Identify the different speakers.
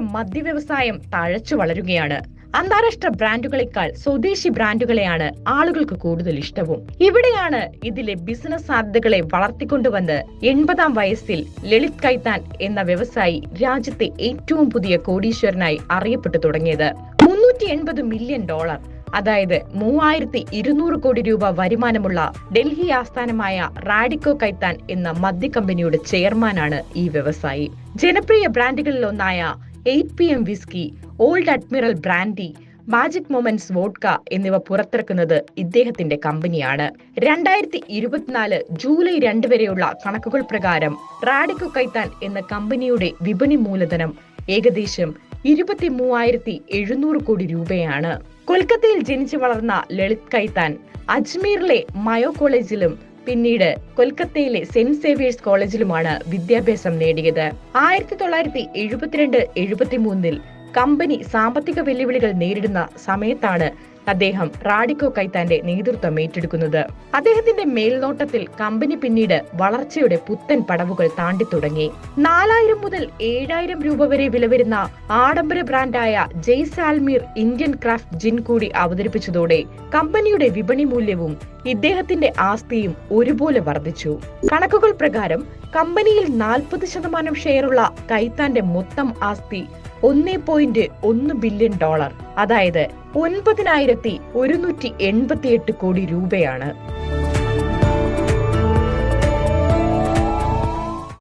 Speaker 1: മദ്യവ്യവസായം തഴച്ചു വളരുകയാണ്. അന്താരാഷ്ട്ര ബ്രാൻഡുകളെക്കാൾ സ്വദേശി ബ്രാൻഡുകളെയാണ് ആളുകൾക്ക് കൂടുതൽ ഇഷ്ടവും. ഇവിടെയാണ് ഇതിലെ ബിസിനസ് സാധ്യതകളെ വളർത്തിക്കൊണ്ടുവന്ന് എൺപതാം വയസ്സിൽ ലളിത് കൈത്താൻ എന്ന വ്യവസായി രാജ്യത്തെ ഏറ്റവും പുതിയ കോടീശ്വരനായി അറിയപ്പെട്ടു തുടങ്ങിയത്. മുന്നൂറ്റി എൺപത് മില്യൺ ഡോളർ അതായത് മൂവായിരത്തി ഇരുന്നൂറ് കോടി രൂപ വരുമാനമുള്ള ഡൽഹി ആസ്ഥാനമായ റാഡിക്കോ കൈത്താൻ എന്ന മദ്യ കമ്പനിയുടെ ചെയർമാനാണ് ഈ വ്യവസായി. ജനപ്രിയ ബ്രാൻഡുകളിലൊന്നായ eight P M whisky Old Admiral brandy Magic Moments vodka എന്നിവ പുറത്തിറക്കുന്നത് ഇദ്ദേഹത്തിന്റെ കമ്പനിയാണ്. രണ്ടായിരത്തി ഇരുപത്തിനാല് ജൂലൈ രണ്ട് വരെയുള്ള കണക്കുകൾ പ്രകാരം റാഡിക്കു കൈത്താൻ എന്ന കമ്പനിയുടെ വിപണി മൂലധനം ഏകദേശം ഇരുപത്തി മൂവായിരത്തി എഴുന്നൂറ് കോടി രൂപയാണ്. കൊൽക്കത്തയിൽ ജനിച്ചു വളർന്ന ലളിത് കൈത്താൻ അജ്മീറിലെ മയോ കോളേജിലും പിന്നീട് കൊൽക്കത്തയിലെ സെന്റ് സേവിയേഴ്സ് കോളേജിലുമാണ് വിദ്യാഭ്യാസം നേടിയത്. ആയിരത്തി തൊള്ളായിരത്തി എഴുപത്തിരണ്ട് എഴുപത്തിമൂന്നിൽ കമ്പനി സാമ്പത്തിക വെല്ലുവിളികൾ നേരിടുന്ന സമയത്താണ് അദ്ദേഹം റാഡിക്കോ കൈത്താന്റെ നേതൃത്വം ഏറ്റെടുക്കുന്നത്. അദ്ദേഹത്തിന്റെ മേൽനോട്ടത്തിൽ കമ്പനി പിന്നീട് വളർച്ചയുടെ പുത്തൻ പടവുകൾ താണ്ടി തുടങ്ങി. നാലായിരം മുതൽ ഏഴായിരം രൂപ വരെ വില വരുന്ന ആഡംബര ബ്രാൻഡായ ജയ്സാൽമീർ ഇന്ത്യൻ ക്രാഫ്റ്റ് ജിൻ കൂടി അവതരിപ്പിച്ചതോടെ കമ്പനിയുടെ വിപണി മൂല്യവും ഇദ്ദേഹത്തിന്റെ ആസ്തിയും ഒരുപോലെ വർദ്ധിച്ചു. കണക്കുകൾ പ്രകാരം കമ്പനിയിൽ നാൽപ്പത് ശതമാനം ഷെയറുള്ള കൈത്താന്റെ മൊത്തം ആസ്തി ഒന്നേ പോയിന്റ് ഒന്ന് ബില്യൺ ഡോളർ. അതായത് ഒൻപതിനായിരത്തി ഒരുന്നൂറ്റി എൺപത്തിയെട്ട് കോടി രൂപയാണ്.